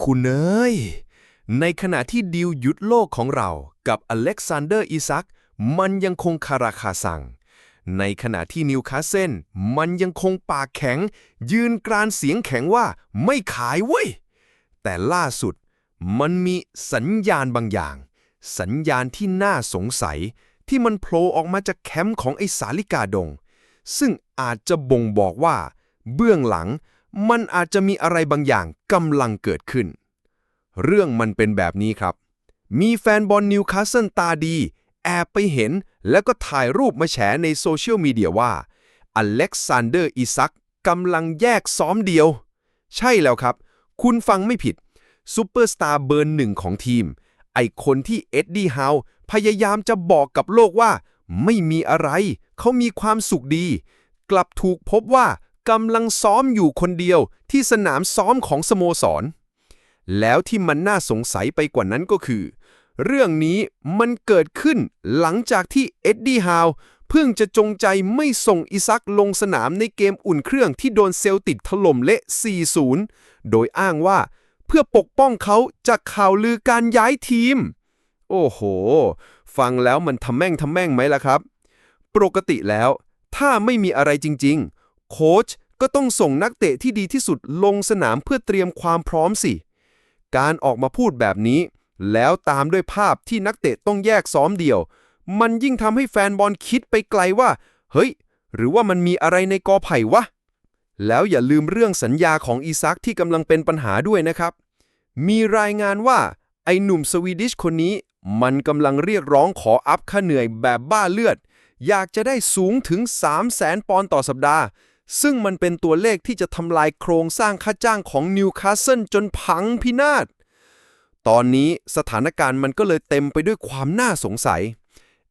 คุณเอ้ย ในขณะที่ดีลยุดโลกของเรากับอเล็กซานเดอร์อิซัก มันยังคงคาราคาซังในขณะที่นิวคาสเซิลมันยังคงปากแข็ง ยืนกรานเสียงแข็งว่าไม่ขายเว้ย แต่ล่าสุดมันมีสัญญาณบางอย่าง สัญญาณที่น่าสงสัยที่มันโผล่ออกมาจากแคมป์ของไอสาลิกาดง ซึ่งอาจจะบ่งบอกว่า เบื้องหลัง มันอาจจะมีอะไรบางอย่างกำลังเกิดขึ้น เรื่องมันเป็นแบบนี้ครับ มีแฟนบอลนิวคาสเซิลตาดี แอบไปเห็นแล้วก็ถ่ายรูปมาแฉในโซเชียลมีเดียว่าอเล็กซานเดอร์อิซักกำลังแยกซ้อมเดียว ใช่แล้วครับ คุณฟังไม่ผิดซูเปอร์สตาร์เบอร์หนึ่งของทีม ไอคนที่เอ็ดดี้ฮาวพยายามจะบอกกับโลกว่า ไม่มีอะไร เขามีความสุขดี กลับถูกพบว่า กำลังซ้อมอยู่คนเดียวที่สนามซ้อมของสโมสร แล้วที่มันน่าสงสัยไปกว่านั้นก็คือ เรื่องนี้มันเกิดขึ้นหลังจากที่เอ็ดดี้ฮาวเพิ่งจะจงใจไม่ส่งอิซักลงสนามในเกมอุ่นเครื่องที่โดนเซลติดถล่มเละ 4-0 โดยอ้างว่าเพื่อปกป้องเขาจากข่าวลือการย้ายทีม โอ้โห ฟังแล้วมันทำแม่งทำแม่งไหมล่ะครับ ปกติแล้ว ถ้าไม่มีอะไรจริง ๆ โค้ชก็ต้องส่งนักเตะที่ดีที่สุดลงสนามเพื่อเตรียมความพร้อมสิ การออกมาพูดแบบนี้ แล้วตามด้วยภาพที่นักเตะต้องแยกซ้อมเดี่ยว มันยิ่งทำให้แฟนบอลคิดไปไกลว่า เฮ้ย หรือว่ามันมีอะไรในกอไผ่วะ แล้วอย่าลืมเรื่องสัญญาของอีซักที่กำลังเป็นปัญหาด้วยนะครับ มีรายงานว่าไอ้หนุ่มสวีดิชคนนี้มันกำลังเรียกร้องขออัพค่าเหนื่อยแบบบ้าเลือด อยากจะได้สูงถึง 3 0 0แสนปอนด์ต่อสัปดาห์ ซึ่งมันเป็นตัวเลขที่จะทำลายโครงสร้างค่าจ้างของนิวคาสเซิลจนพังพินาศ ตอนนี้สถานการณ์มันก็เลยเต็มไปด้วยความน่าสงสัย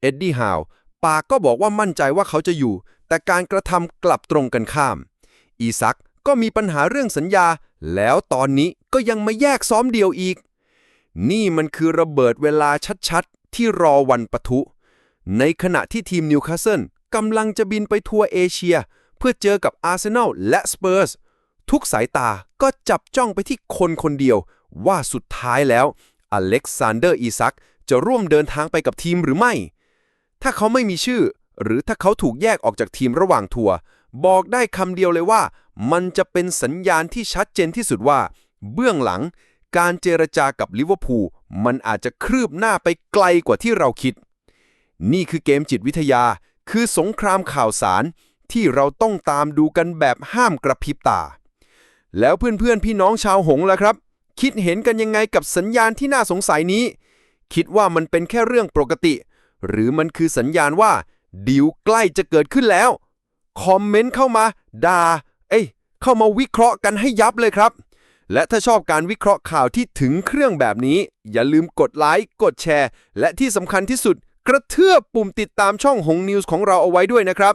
เอ็ดดี้ฮาวปากก็บอกว่ามั่นใจว่าเขาจะอยู่ แต่การกระทำกลับตรงกันข้าม อีซักก็มีปัญหาเรื่องสัญญา แล้วตอนนี้ก็ยังมาแยกซ้อมเดียวอีก นี่มันคือระเบิดเวลาชัดๆ ที่รอวันปะทุ ในขณะที่ทีมนิวคาสเซิลกำลังจะบินไปทัวร์เอเชีย เพื่อเจอกับอาร์เซนอลและสเปอร์สทุกสายตาก็จับจ้องไปที่คนคนเดียว ว่าสุดท้ายแล้วอเล็กซานเดอร์อีซักจะร่วมเดินทางไปกับทีมหรือไม่ ถ้าเขาไม่มีชื่อ หรือถ้าเขาถูกแยกออกจากทีมระหว่างทัวร์บอกได้คำเดียวเลยว่า มันจะเป็นสัญญาณที่ชัดเจนที่สุดว่า เบื้องหลัง การเจรจากับลิเวอร์พูลมันอาจจะคืบหน้าไปไกลกว่าที่เราคิด นี่คือเกมจิตวิทยา คือสงครามข่าวสาร ที่เราต้องตามดูกันแบบห้ามกระพริบตา แล้วเพื่อนๆพี่น้องชาวหงล่ะครับ คิดเห็นกันยังไงกับสัญญาณที่น่าสงสัยนี้ คิดว่ามันเป็นแค่เรื่องปกติ หรือมันคือสัญญาณว่าดีลใกล้จะเกิดขึ้นแล้ว คอมเมนต์เข้ามาด่า เอ้ยเข้ามาวิเคราะห์กันให้ยับเลยครับ และถ้าชอบการวิเคราะห์ข่าวที่ถึงเครื่องแบบนี้ อย่าลืมกดไลค์กดแชร์ และที่สำคัญที่สุด กระเทือบปุ่มติดตามช่องหงนิวส์ของเราเอาไว้ด้วยนะครับ